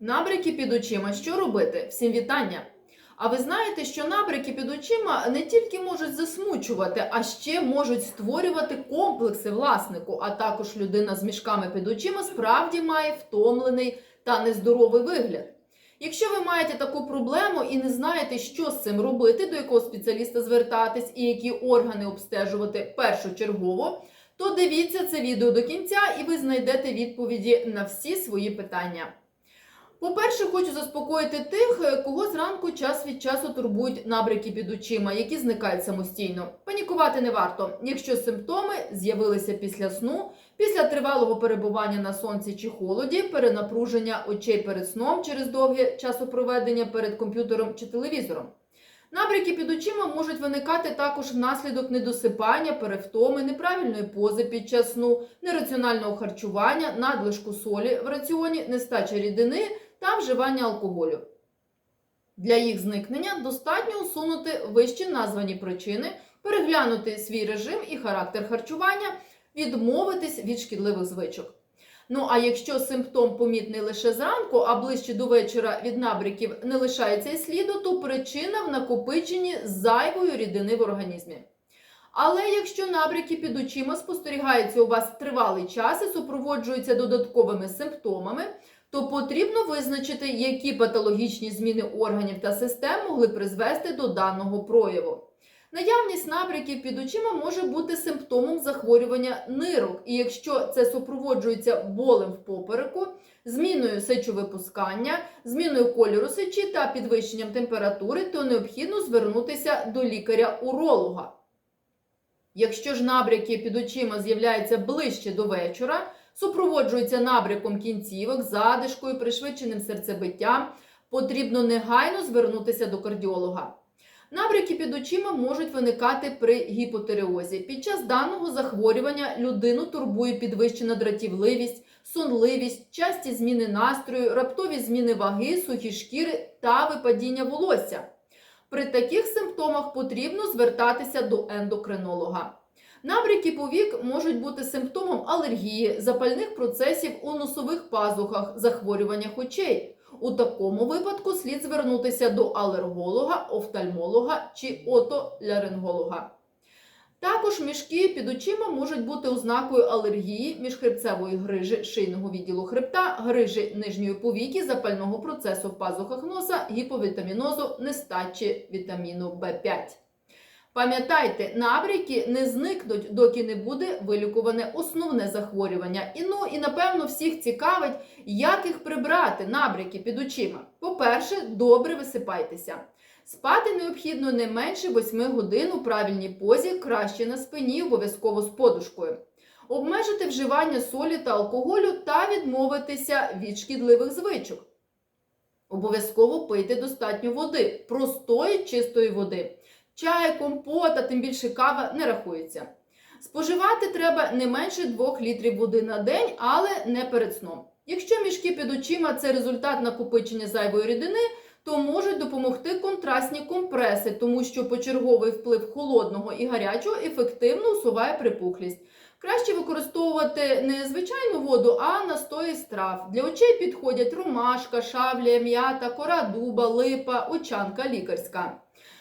Набряки під очима. Що робити? Всім вітання! А ви знаєте, що набряки під очима не тільки можуть засмучувати, а ще можуть створювати комплекси власнику. А також людина з мішками під очима справді має втомлений та нездоровий вигляд. Якщо ви маєте таку проблему і не знаєте, що з цим робити, до якого спеціаліста звертатись і які органи обстежувати першочергово, то дивіться це відео до кінця і ви знайдете відповіді на всі свої питання. По-перше, хочу заспокоїти тих, е, кого зранку час від часу турбують набряки під очима, які зникають самостійно. Панікувати не варто, якщо симптоми з'явилися після сну, після тривалого перебування на сонці чи холоді, перенапруження очей перед сном через довге часопроведення перед комп'ютером чи телевізором. Набряки під очима можуть виникати також внаслідок недосипання, перевтоми, неправильної пози під час сну, нераціонального харчування, надлишку солі в раціоні, нестача рідини та вживання алкоголю. Для їх зникнення достатньо усунути вище названі причини, переглянути свій режим і характер харчування, відмовитись від шкідливих звичок. Ну а якщо симптом помітний лише зранку, а ближче до вечора від набряків не лишається і сліду, то причина в накопиченні зайвої рідини в організмі. Але якщо набряки під очима спостерігаються у вас тривалий час і супроводжуються додатковими симптомами, то потрібно визначити, які патологічні зміни органів та систем могли призвести до даного прояву. Наявність набряків під очима може бути симптомом захворювання нирок, і якщо це супроводжується болем в попереку, зміною сечовипускання, зміною кольору сечі та підвищенням температури, то необхідно звернутися до лікаря-уролога. Якщо ж набряки під очима з'являються ближче до вечора, супроводжуються набряком кінцівок, задишкою, пришвидшеним серцебиттям, потрібно негайно звернутися до кардіолога. Набряки під очима можуть виникати при гіпотереозі. Під час даного захворювання людину турбує підвищена дратівливість, сонливість, часті зміни настрою, раптові зміни ваги, сухі шкіри та випадіння волосся. При таких симптомах потрібно звертатися до ендокринолога. Набряки повік можуть бути симптомом алергії, запальних процесів у носових пазухах, захворюваннях очей. У такому випадку слід звернутися до алерголога, офтальмолога чи отоляринголога. Також мішки під очима можуть бути ознакою алергії, міжхребцевої грижі шийного відділу хребта, грижі нижньої повіки, запального процесу в пазухах носа, гіповітамінозу, нестачі вітаміну В5. Пам'ятайте, набряки не зникнуть, доки не буде вилікуване основне захворювання. І ну і напевно всіх цікавить, як їх прибрати, набряки під очима. По-перше, добре висипайтеся. Спати необхідно не менше 8 годин у правильній позі, краще на спині, обов'язково з подушкою. Обмежити вживання солі та алкоголю та відмовитися від шкідливих звичок. Обов'язково пийте достатньо води, простої чистої води. Чай, компот, а тим більше кава не рахується. Споживати треба не менше 2 літрів води на день, але не перед сном. Якщо мішки під очима це результат накопичення зайвої рідини, то можуть допомогти контрастні компреси, тому що почерговий вплив холодного і гарячого ефективно усуває припухлість. Краще використовувати не звичайну воду, а настої з трав. Для очей підходять ромашка, шавлія, м'ята, кора дуба, липа, очанка лікарська.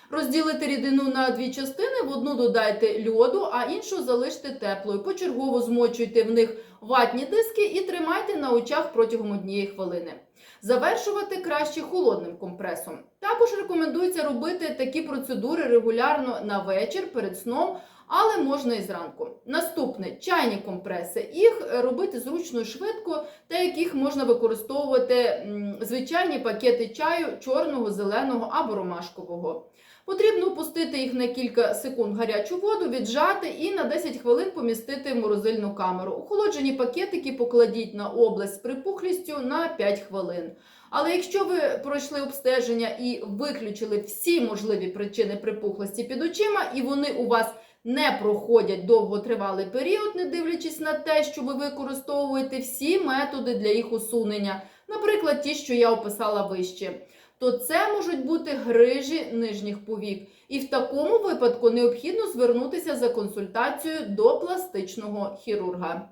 Розділити рідину на дві частини, в одну додайте льоду, а іншу залиште теплою. Почергово змочуйте в них ватні диски і тримайте на очах протягом однієї хвилини. Завершувати краще холодним компресом. Також рекомендується робити такі процедури регулярно на вечір перед сном, але можна і зранку. Наступне чайні компреси. Їх робити зручно і швидко, та яких можна використовувати звичайні пакети чаю чорного, зеленого або ромашкового. Потрібно опустити їх на кілька секунд гарячу воду, віджати і на 10 хвилин помістити в морозильну камеру. Охолоджені пакетики покладіть на область з припухлістю на 5 хвилин. Але якщо ви пройшли обстеження і виключили всі можливі причини припухлості під очима, і вони у вас не проходять довготривалий період, не дивлячись на те, що ви використовуєте всі методи для їх усунення, наприклад, ті, що я описала вище, то це можуть бути грижі нижніх повік. І в такому випадку необхідно звернутися за консультацією до пластичного хірурга.